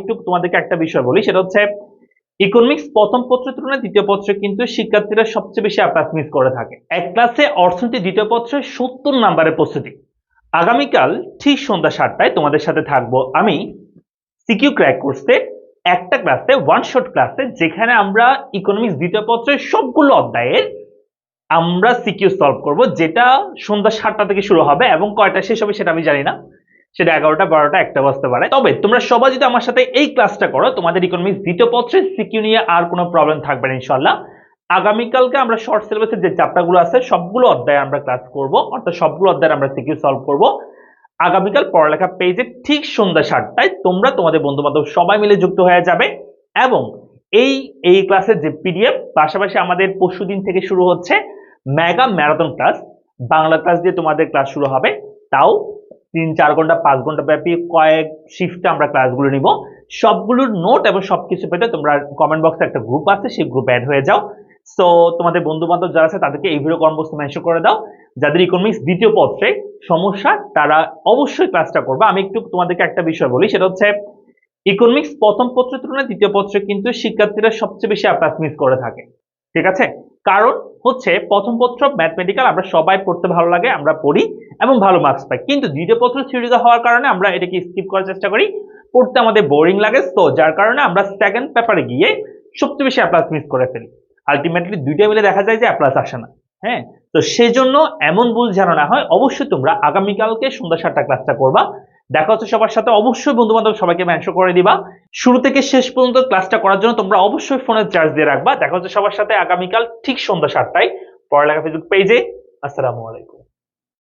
একটু তোমাদেরকে একটা বিষয় বলি, সেটা হচ্ছে ইকোনমিক্স প্রথম পত্রের তুলনায় দ্বিতীয় পত্রে কিন্তু শিক্ষার্থীরা সবচেয়ে বেশি অ্যাপ্লাস মিস করে থাকে। এক ক্লাসে অর্থনীতি, দ্বিতীয় পত্রে সত্তর নাম্বারের প্রস্তুতি। আগামীকাল ঠিক সন্ধ্যা সাতটায় তোমাদের সাথে থাকব আমি সিকিউ ক্র্যাক কোর্সে একটা ক্লাসে ওয়ান শট ক্লাসে যেখানে আমরা ইকোনমিক্স দ্বিতীয় পত্রের সবগুলো অধ্যায়ের আমরা সিকিউ সলভ করব, যেটা সন্ধ্যা সাতটা থেকে শুরু হবে এবং কয়টা শেষ হবে সেটা আমি জানি না। সেটা এগারোটা, বারোটা, একটা বাজতে পারে। তবে তোমরা সবাই যদি আমার সাথে এই ক্লাসটা করো, তোমাদের ইকোনমিক্স দ্বিতীয় পত্রের সিকিউ নিয়ে আর কোনো প্রবলেম থাকবে না ইনশাল্লাহ আগামীকালকে আমরা শর্ট সিলেবাসের যে চ্যাপ্টারগুলো আছে, সবগুলো অধ্যায় আমরা ক্লাস করব। অর্থাৎ সবগুলো অধ্যায় আমরা সিকিউ সলভ করব। আগামীকাল পড়ালেখা পেজে ঠিক সন্ধ্যা সাতটায় তোমরা তোমাদের বন্ধু বান্ধব সবাই মিলে যুক্ত হয়ে যাবে এবং এই এই ক্লাসের যে পিডিএফ পাশাপাশি আমাদের পরশু দিন থেকে শুরু হচ্ছে mega marathon class Bangla class দিয়ে তোমাদের ক্লাস শুরু হবে। তাও তিন, চার ঘণ্টা, পাঁচ ঘণ্টা ব্যাপী কয়েক শিফটে আমরা ক্লাসগুলো নিব। সবগুলোর নোট এবং সবকিছু পেতে তোমরা কমেন্ট বক্সে একটা গ্রুপ আছে, সেই গ্রুপ অ্যাড হয়ে যাও। সো তোমাদের বন্ধু বান্ধব যারা আছে, তাদেরকে এই ভিডিও কর্মবস্তু মেনশন করে দাও। যাদের ইকোনমিক্স দ্বিতীয় পত্রে সমস্যা, তারা অবশ্যই ক্লাসটা করবে। আমি একটু তোমাদেরকে একটা বিষয় বলি, সেটা হচ্ছে ইকোনমিক্স প্রথম পত্রের তুলনায় দ্বিতীয় পত্রে কিন্তু শিক্ষার্থীরা সবচেয়ে বেশি অ্যাপ্লাস মিস করে থাকে। ঠিক আছে? কারণ হচ্ছে প্রথম পত্র ম্যাথমেটিক্যাল আমরা সবাই পড়তে ভালো লাগে, আমরা পড়ি এবং ভালো মার্কস পাই। কিন্তু দ্বিতীয় পত্র থিওরিক্যাল হওয়ার কারণে আমরা এটাকে স্কিপ করার চেষ্টা করি। পড়তে আমাদের বোরিং লাগে তো যার কারণে আমরা সেকেন্ড পেপারে গিয়ে সবচেয়ে বেশি অ্যাপ্লাস মিস করে ফেলি। আলটিমেটলি দুইটা মিলে দেখা যায় যে অ্যাপ্লাস আসে না। হ্যাঁ? তো সেই জন্য এমন ভুল যেন না হয়, অবশ্যই তোমরা আগামীকালকে সন্ধ্যা সাতটা ক্লাসটা করবা। দেখা হচ্ছে সবার সাথে। অবশ্যই বন্ধু বান্ধব সবাইকে মেনশন করে দিবা। শুরু থেকে শেষ পর্যন্ত ক্লাসটা করার জন্য তোমরা অবশ্যই ফোনের চার্জ দিয়ে রাখবা। দেখা হচ্ছে সবার সাথে আগামীকাল ঠিক সন্ধ্যা সাতটায়। পড়ালেখা ফেসবুক পেজে আসসালামু আলাইকুম।